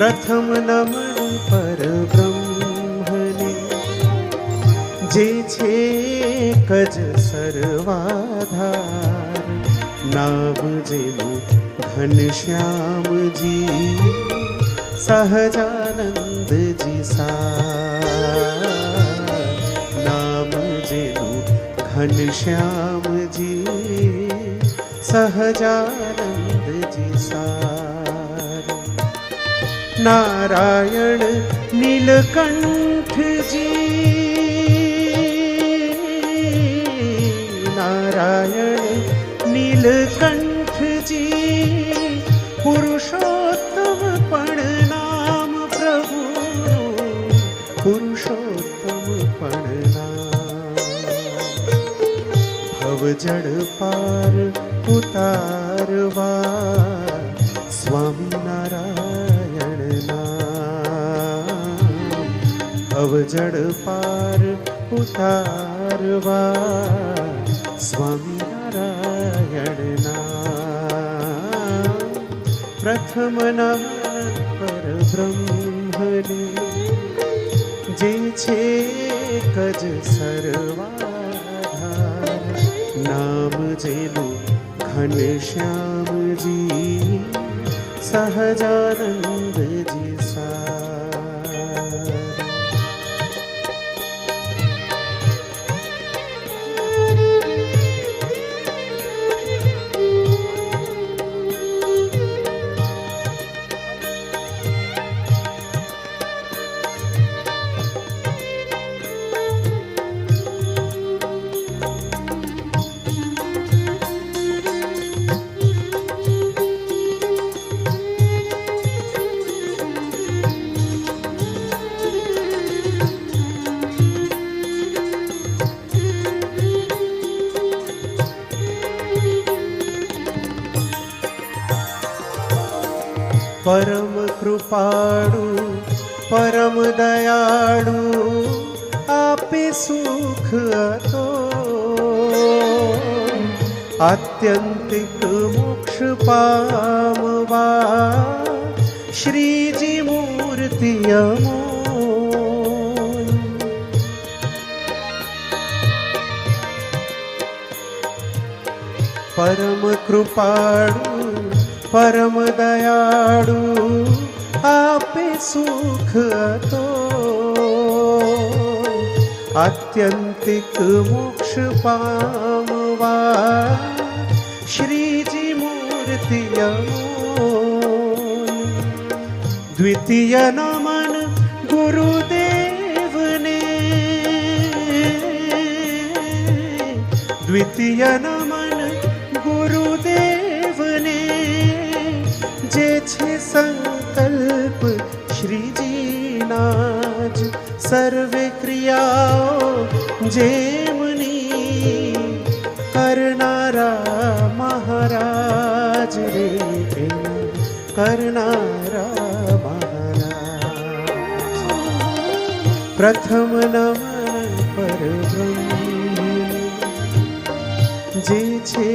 प्रथम नमन पर ब्रह्मने जे छे कज सर्वाधार, नाम जेनु घन श्याम जी सहजानंद जी सा नाम जेनु घन श्याम जी सहजानंद जी सा नारायण नीलकण्ठ जी नारायण नीलकण्ठ जी पुरुषोत्तम नाम प्रभु पुरुषोत्तम पण नाम जड़ पार उतारवा स्वामी अव जड़ पार उतारवा स्वामी नारायण नाम। प्रथम नाम पर ब्रह्मणि जे कज सर्वाधार। नाम जेनु घन श्याम जी। सहजानंद जी सा પરમ કૃપાળુ પરમ દયાળુ આપે સુખ અતો આત્યંતિક મોક્ષ પામવા શ્રીજી મૂર્તિ પરમ કૃપાળુ परम दयाड़ु आपे सुख तो अत्यंतिक मोक्ष पामवा, श्रीजी मूर्ति द्वितीय नमन गुरुदेव ने द्वितीय नमन गुरुदेव जे संकल्प श्रीजी नाज। सर्व क्रियाओ जे मुनि। करनारा महाराज रे करनारा महाराज। प्रथम नम पर जे छे